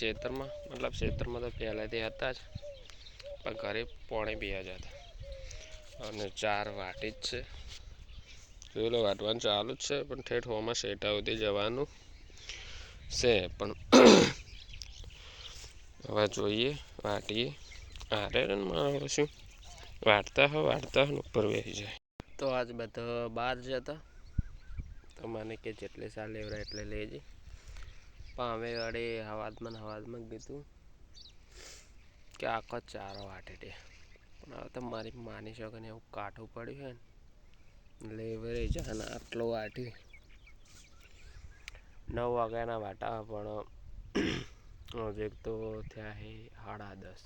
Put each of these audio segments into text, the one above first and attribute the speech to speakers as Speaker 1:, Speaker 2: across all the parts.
Speaker 1: ખેતરમાં મતલબ ખેતરમાં તો પહેલાંથી હતા જ. પણ ઘરે પોણે બી જ અને ચાર વાટી જ છે. જોઈ લો, વાટવાનું ચાલુ જ છે, પણ ઠેઠ હોમાં શેટા સુધી જવાનું છે. પણ હવે જોઈએ, વાટીએ. આરે મારો શું? વાટતા હો વાટતા હો ઉપર બેસી જાય. તો આજ બધા બહાર જતા. તો મને કે જેટલે સાલ લેવરા એટલે લેજે. પણ અમે વળી હવાદમાં હવાદમાં કીધું કે આખો ચારો વાટે દે પણ હવે તો મારી માની શકે ને એવું કાઠું પડ્યું છે ને. લેવરે અને આટલો વાટી. નવ વાગ્યાના વાટા પણ હજુ તો થયા છે સાડા દસ.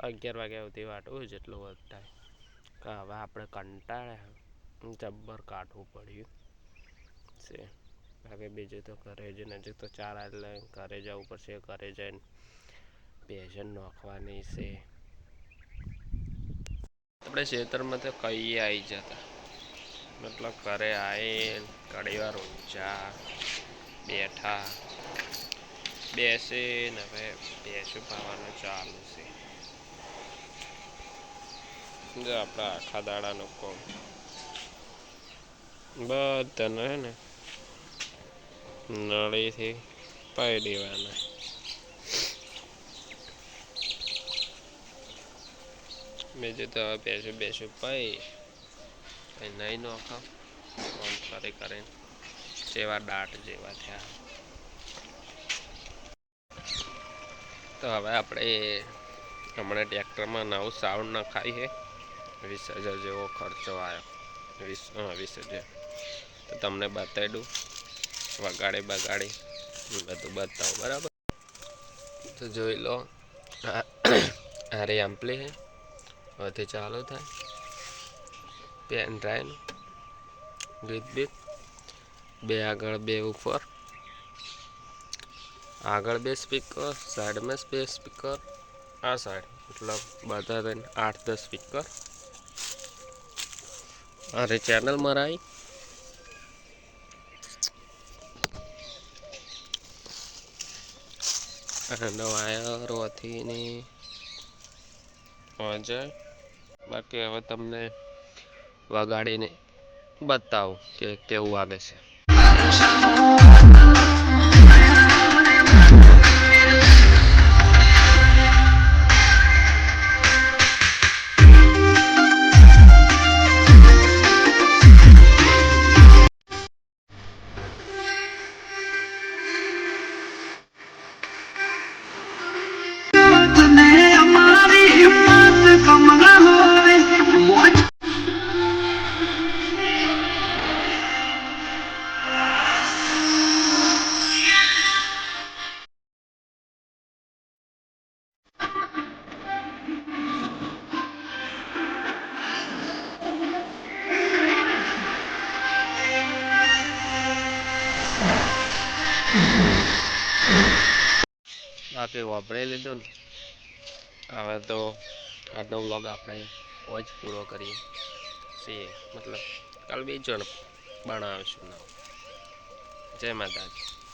Speaker 1: અગિયાર વાગ્યા સુધી વાટવું જેટલું વધતા કે હવે આપણે કંટાળ્યા. જબ્બર કાઢવું પડ્યું છે. બાકી બીજું તો ઘરે જ નજીક તો ચાર એટલે ઘરે જવું પડશે, ઘરે જઈને પેશન નાખવાની છે. આપણે ખેતરમાં તો કઈ આવી જતા. મતલબ ઘરે આવી ઘણી વાર ઊંચા બેઠા બેસીને હવે બેસું પાવાનું ચાલુ છે. આપણા આખા દાડાનો કોમ. બધાને હે ને નળીથી પાઈ દેવાના બીજું તો હવે બેસું બેસું પાઈ પછી નહીં નોખાવ આમ કરી કરીને જેવા દાટ જેવા થયા તો હવે આપણે હમણાં ટ્રેક્ટરમાં નવું સાઉન્ડ નખાઈ છે વીસ હજાર જેવો ખર્ચો આવ્યો વીસ હા વીસ હજાર તો તમને બતાવી દઉં વગાડી, બગાડી. બધું બતાવું, બરાબર? તો જોઈ લો, આ આ રે એમ્પલી હે. હવે ચાલુ થાય. પેન ડ્રાઈવ ગીત બીત બે આગળ, બે ઉપર. આગળ બે સ્પીકર સાઈડમાં બે સ્પીકર આ સાઈડ મતલબ બધા થઈને આઠ દસ સ્પીકર અરે ચેનલ મરાઈ અને વાયરોથી ને જાય બાકી હવે તમને વગાડીને બતાવું કે કેવું વાગે છે. બાકી વાપરી લીધું ને. હવે તો આજનો વ્લોગ આપણે જ પૂરો કરીએ. છીએ. મતલબ કાલ બીજો બનાવીશું. નવો જય માતાજી.